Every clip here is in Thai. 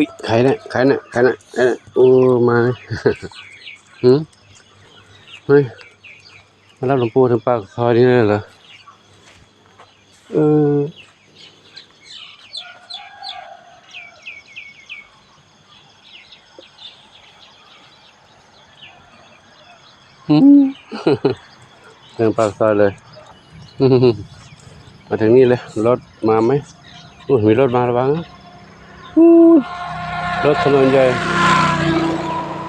อุ้ยใครเนี่ยใครเนี่ยใครเนี่ยใครเนี่ยโอ้มาหืมเฮ้ยมารับหลวงปู่ถึงปากซอยนี้เลยเหรอเออหืมเดินปากซอยเลยมาถึงนี่เลย รถมาไหมอุ้ยมีรถมาระวังอู้ รถถนนใหญ่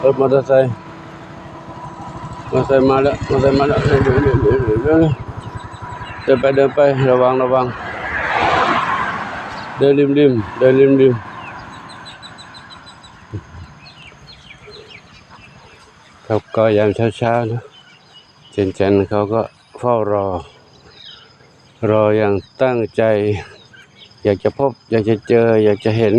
รถมอเตอร์ไซค์มอเตอร์ไซค์มาแล้วมอเตอร์ไซค์มาแล้วเดี๋ยวเดี๋ยวเดี๋ยวเดี๋ยวเดี๋ยวเดินไปเดินไประวังระวังเดินริมริมเดินริมริมครับก็ยามเช้าๆนะเจนเจนเขาก็เฝ้ารอ รออย่างตั้งใจ อยากจะพบ อยากจะเจอ อยากจะเห็น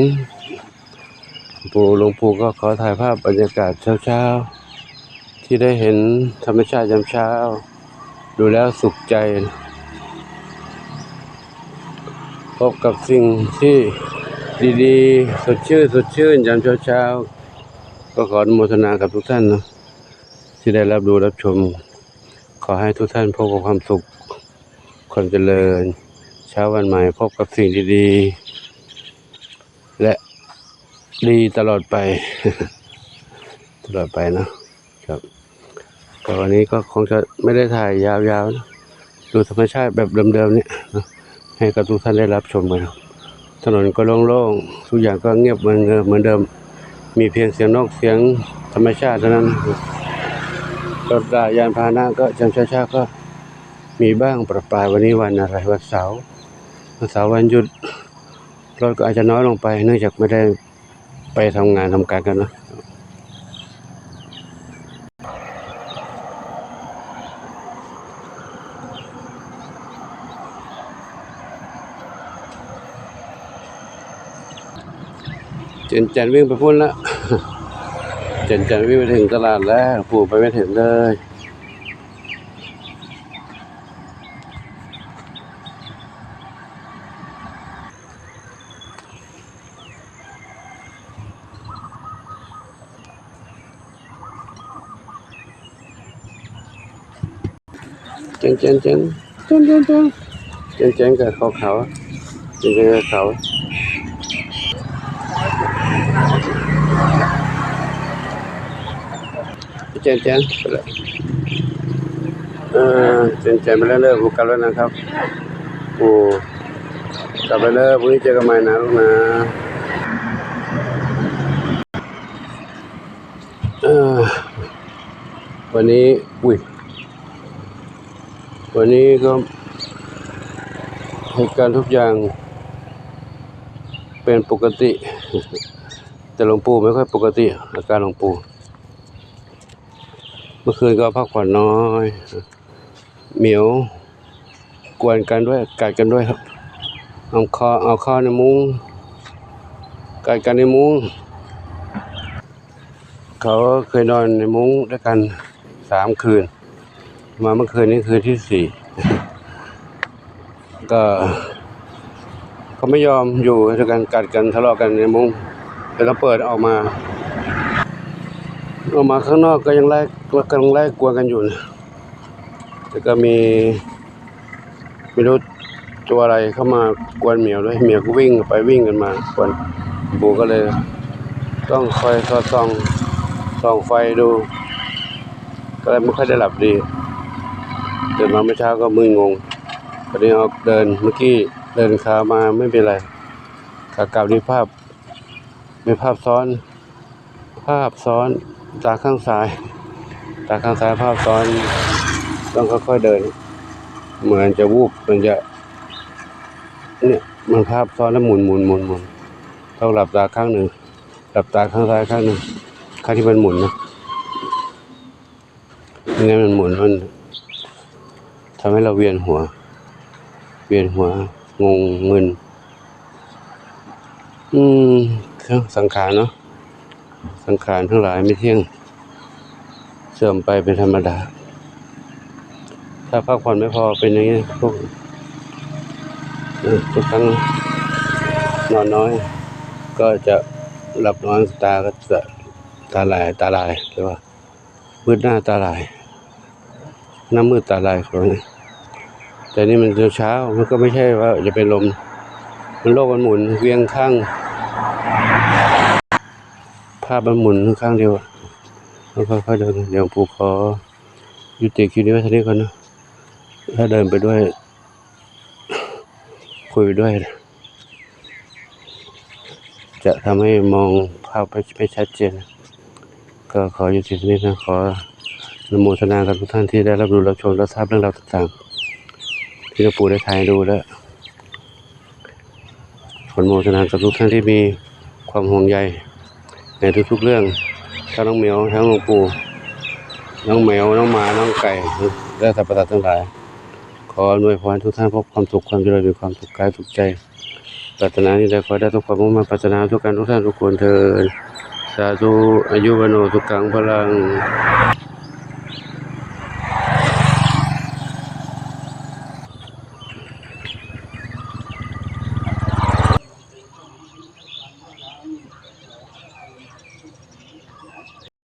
ปู่หลวงปู่ก็ขอถ่ายภาพบรรยากาศเช้าๆ ที่ได้เห็นธรรมชาติยามเช้า ดูแล้วสุขใจ พบกับสิ่งที่ดีๆ สดชื่นสดชื่นยามเช้าๆ ก็ขออนุโมทนากับทุกท่านนะที่ได้รับดูรับชม ขอให้ทุกท่านพบกับความสุข ความเจริญ เช้าวันใหม่พบกับสิ่งดีๆ และ ดีตลอดไป ตลอดไปนะครับก็วันนี้ก็คงจะไม่ได้ถ่ายยาวๆนะดูธรรมชาติแบบเดิมๆเนี่ยนะให้กับทุกท่านได้รับชมกันถนนก็โล่งๆทุกอย่างก็เงียบเหมือนเดิมเหมือนเดิม มีเพียงเสียงนกเสียงธรรมชาติเท่านั้นรถรายานพาหนะก็จำช้าๆก็มีบ้างประปรายวันนี้วันอะไรวันเสาร์วันเสาร์วันหยุดรถก็อาจจะน้อยลงไป เนื่องจากไม่ได้ ไปทำงานทำการกันนะเจนจันวิ่งไปพุ่นละเจนจันวิ่งไปถึงตลาดแล้วปู่ไปไม่ถึงเลย เจนเจนเจนเจนเจนเจนเจนเจนกับเขาเขาเจนเจนกับเขาเจนเจนไปเลยเออเจนเจนไปแล้วเลิกกูกลับแล้วนะครับกูกลับไปเลยพรุ่งนี้เจอกันใหม่นะลูกนะเออวันนี้ อุ้ย วันนี้ก็เหตุการณ์ทุกอย่าง เป็นปกติ แต่หลวงปู่ไม่ค่อยปกติ อาการหลวงปู่เมื่อคืนก็พักผ่อนน้อย เหมียว กวนกันด้วยกัดกันด้วยครับเอาคอเอาข้อในมุ้งกัดกันในมุ้งเขาเคยนอนในมุ้งด้วยกันสามคืน มาเมื่อคืนนี้คืนที่สี่ก็เขาไม่ยอมอยู่ด้วยกันกัดกันทะเลาะกันในมุ้งแต่เราเปิดออกมาออกมาข้างนอกก็ยังไล่กำลังไล่กลัวกันอยู่นะแต่ก็มีไม่รู้ตัวอะไรเข้ามากวนเหมียวด้วยเหมียวก็วิ่งไปวิ่งกันมากวนบูก็เลย ต้องคอยสอดส่องส่องไฟดู ก็เลยไม่ค่อยได้หลับดี ตื่นมาเมื่อเช้าก็มึนงงตอนนี้ออกเดินเมื่อกี้เดินขามาไม่เป็นไรขากลับนี่ภาพมีภาพซ้อน ภาพซ้อนตาข้างซ้าย ตาข้างซ้ายภาพซ้อน ต้องค่อยๆเดิน เหมือนจะวูบมือนจะเนี่ยมันภาพซ้อนแล้วหมุนหมุนหมุนหมุนต้องหลับตาข้างหนึ่งหลับตาข้างซ้ายข้างหนึ่งข้างที่มันหมุนนะไม่งั้นมันหมุนมัน ทำให้เราเวียนหัว เวียนหัว งงมึนอืมเครื่องสังขารเนาะสังขารทั้งหลายไม่เที่ยง เสื่อมไปเป็นธรรมดา ถ้าพักผ่อนไม่พอเป็นอย่างนี้พวกทุกครั้งนอนน้อย ก็จะหลับนอนตาก็จะตาลายตาลายหรือว่ามืดหน้าตาลายหน้ามืดตาลายคนนี้ แต่นี่มันเช้ามันก็ไม่ใช่ว่าจะเป็นลม มันโลกมันหมุนเวียงข้าง ภาพมันหมุนข้างเดียวแล้วค่อยๆเดินเดี๋ยวปู่ขอยุติคลิปนี้ไว้เท่านี้ก่อนนะถ้าเดินไปด้วย คุยไปด้วย จะทำให้มองภาพไม่ไม่ชัดเจน ก็ขอยุติตรงนี้นะขอนโมทนากับทุกท่านที่ได้รับรู้รับชมรับทราบเรื่องราวต่างๆ ที่หลวงปู่ได้ถ่ายดูแล้วขอนโมทนากับทุกท่านที่มีความห่วงใย ในทุกๆเรื่องทั้งน้องเหมียวทั้งหลวงปู่น้องแมวน้องหมาน้องไก่และสัตว์ประหลาดทั้งหลาย ขออนวยพรทุกท่านพบความสุขความเจริญมีความสุขกายสุขใจปรารถนาที่ใดขอได้ทุกความมุ่งมั่นปรารถนาทุกการทุกท่านทุกคนเถิดสาธุอายุวโนทุกขังพลัง